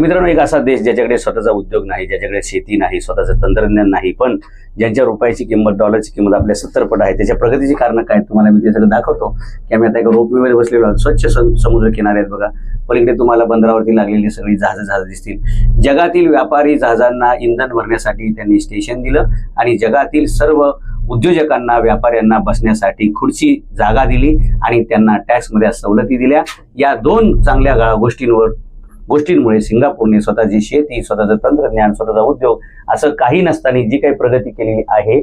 मित्रांनो एक असा देश ज्याच्याकडे स्वतःचा उद्योग नाही ज्याच्याकडे शेती नाही स्वतःचं तंत्रज्ञान नाही पण ज्यांच्या रुपयाची किंमत डॉलरची किंमत आपल्या सत्तर पट आहे त्याच्या प्रगतीची कारण काय तुम्हाला मी ते सगळं दाखवतो. की आम्ही आता एका रोपवेमध्ये बसलेलो आहोत. स्वच्छ सम- समुद्र किनारे आहेत बघा. पलीकडे तुम्हाला बंदरावरती लागलेली सगळी जहाजं जहाज दिसतील. जगातील व्यापारी जहाजांना इंधन भरण्यासाठी त्यांनी स्टेशन दिलं आणि जगातील सर्व उद्योजकांना व्यापाऱ्यांना बसण्यासाठी खुर्ची जागा दिली आणि त्यांना टॅक्समध्ये सवलती दिल्या. या दोन चांगल्या गोष्टींवर गोष्टींमुळे सिंगापूरने स्वतःची शेती स्वतःचं तंत्रज्ञान स्वतःचा उद्योग असं काही नसताना जी काही प्रगती केलेली आहे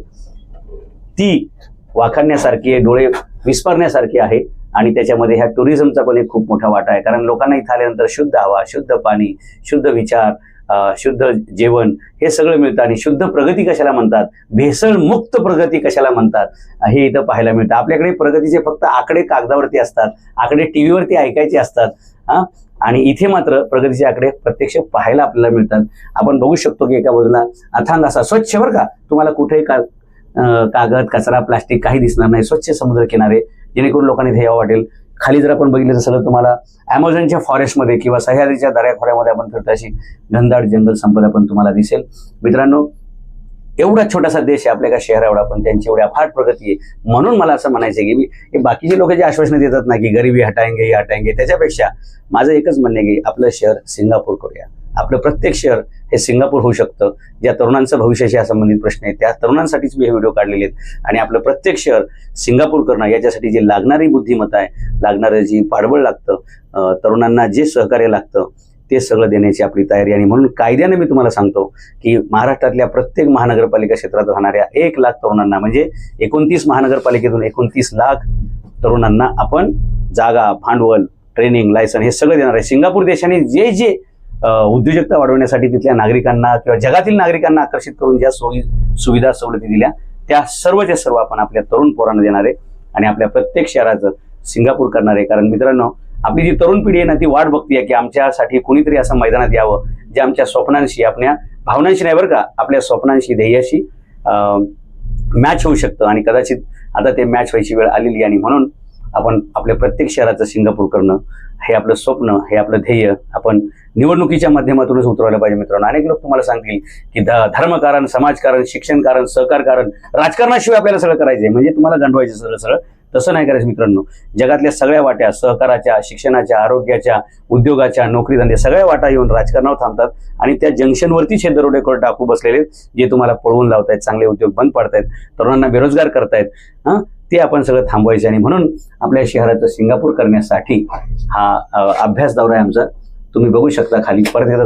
ती वाखाणण्यासारखी आहे डोळे विस्मरण्यासारखी आहे आणि त्याच्यामध्ये ह्या टुरिझमचा पण एक खूप मोठा वाटा आहे. कारण लोकांना इथं आल्यानंतर शुद्ध हवा शुद्ध पाणी शुद्ध विचार शुद्ध जेवण हे सगळं मिळतं आणि शुद्ध प्रगती कशाला म्हणतात? भेसळ मुक्त प्रगती कशाला म्हणतात? हे इथं पाहायला मिळतं. आपल्याकडे प्रगतीचे फक्त आकडे कागदावरती असतात आकडे टीव्हीवरती ऐकायचे असतात हां आणि इथे मात्र प्रगतीचे आकडे प्रत्यक्ष पाहायला आपल्याला मिळतात. आपण बघू शकतो की एका बाजूला अथांग असा स्वच्छ बरं का? तुम्हाला कुठेही का कागद कचरा प्लास्टिक काही दिसणार नाही. स्वच्छ समुद्र किनारे जेणेकरून लोकांनी इथे यावं वाटेल. खाली जर आपण बघितलं तर सगळं तुम्हाला अमेझॉनच्या फॉरेस्टमध्ये किंवा सह्याद्रीच्या दऱ्याखोऱ्यामध्ये आपण फिरतो अशी घनदाट जंगल संपदा पण तुम्हाला दिसेल. मित्रांनो एवढा छोटासा देश आहे आपल्या का शहर एवढा पण त्यांची एवढी अफाट प्रगती आहे. म्हणून मला असं म्हणायचं आहे की मी बाकीचे लोक जे आश्वासनं देतात ना की गरिबी हटायंगे हटायंगे त्याच्यापेक्षा माझं एकच म्हणणं आहे की आपलं शहर सिंगापूर करूया. आपलं प्रत्येक शहर हे सिंगापूर होऊ शकतं. ज्या तरुणांचं भविष्याशी संबंधित प्रश्न आहेत त्या तरुणांसाठीच मी हे व्हिडिओ काढलेले आहेत. आणि आपलं प्रत्येक शहर सिंगापूर करणं याच्यासाठी जे लागणारी बुद्धिमत्ता आहे लागणारं जी पाठबळ लागतं तरुणांना जे सहकार्य लागतं ते सगळं देण्याची आपली तयारी. आणि म्हणून कायद्याने मी तुम्हाला सांगतो की महाराष्ट्रातल्या प्रत्येक महानगरपालिका क्षेत्रात राहणाऱ्या एक लाख तरुणांना म्हणजे एकोणतीस महानगरपालिकेतून एकोणतीस लाख तरुणांना आपण जागा भांडवल ट्रेनिंग लायसन हे सगळं देणार आहे. सिंगापूर देशाने जे जे उद्योजकता वाढवण्यासाठी तिथल्या नागरिकांना किंवा जगातील नागरिकांना आकर्षित करून ज्या सोयी सुविधा सवलती दिल्या त्या सर्वच्या सर्व आपण आपल्या तरुण पोरांना देणार आहे. आणि आपल्या प्रत्येक शहराचं सिंगापूर करणार आहे. कारण मित्रांनो आपली जी तरुण पिढी आहे ना ती वाट बघतीये की आमच्यासाठी कुणीतरी असं मैदानात यावं जे आमच्या स्वप्नांशी आपल्या भावनांशी नाही बरं का आपल्या स्वप्नांशी ध्येयाशी मॅच होऊ शकतं. आणि कदाचित आता ते मॅच व्हायची वेळ आलेली आहे आणि म्हणून आपण आपल्या प्रत्येक शहराचं सिंगापूर करणं हे आपलं स्वप्न हे आपलं ध्येय आपण निवडणुकीच्या माध्यमातूनच उतरवायला पाहिजे मित्रांनो. अनेक लोक तुम्हाला सांगतील की ध- धर्मकारण समाजकारण शिक्षण कारण सहकार कारण राजकारणाशिवाय आपल्याला सगळं करायचंय. म्हणजे तुम्हाला गंडवायचं सगळं सगळं. तसं नाही करायचं मित्रांनो. जगातल्या सगळ्या वाट्या सहकाराच्या शिक्षणाच्या आरोग्याच्या उद्योगाच्या नोकरी धंदे सगळ्या वाटा येऊन राजकारणावर थांबतात आणि त्या जंक्शनवरतीच हे दरोडे टाकू बसलेले आहेत, जे तुम्हाला पळवून लावतायत चांगले उद्योग बंद पाडतायत तरुणांना बेरोजगार करतायत हां? ते आपण सगळं थांबवायचं आणि म्हणून आपल्या शहराचं सिंगापूर करण्यासाठी हा अभ्यास दौरा आहे आमचा. तुम्ही बघू शकता खाली. परत एकदा